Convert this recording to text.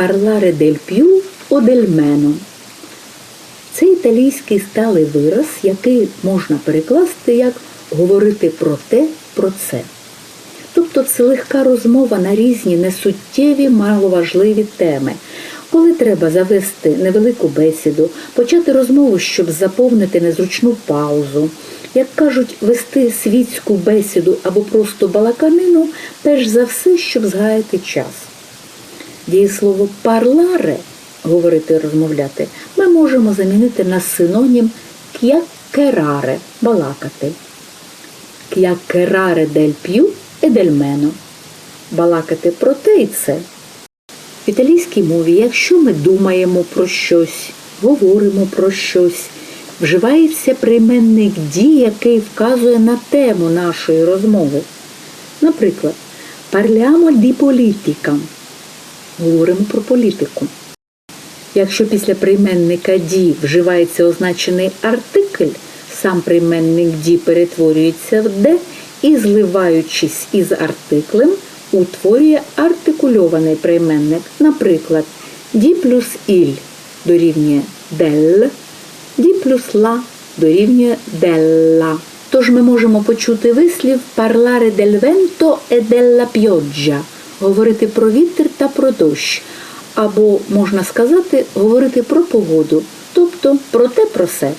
parlare del più o del meno. Це італійський сталий вираз, який можна перекласти як говорити про те, про це. Тобто це легка розмова на різні несуттєві, маловажливі теми. Коли треба завести невелику бесіду, почати розмову, щоб заповнити незручну паузу. Як кажуть, вести світську бесіду або просто балаканину, перш за все, щоб згаяти час. Дієслово parlare говорити, розмовляти, ми можемо замінити на синонім chiacchierare – балакати. Del più e del meno – балакати про те і це. В італійській мові, якщо ми думаємо про щось, говоримо про щось, вживається прийменник «ді», який вказує на тему нашої розмови. Наприклад, parliamo di politica – говоримо про політику. Якщо після прийменника «ді» вживається означений артикль, сам прийменник «ді» перетворюється в «де» і, зливаючись із артиклем, утворює артикульований прийменник. Наприклад, «ді плюс «іль» дорівнює «дель», «ді плюс «ла» дорівнює «делла». Тож ми можемо почути вислів «parlare del vento e della pioggia» – говорити про вітер та про дощ, або можна сказати говорити про погоду, тобто про те про се.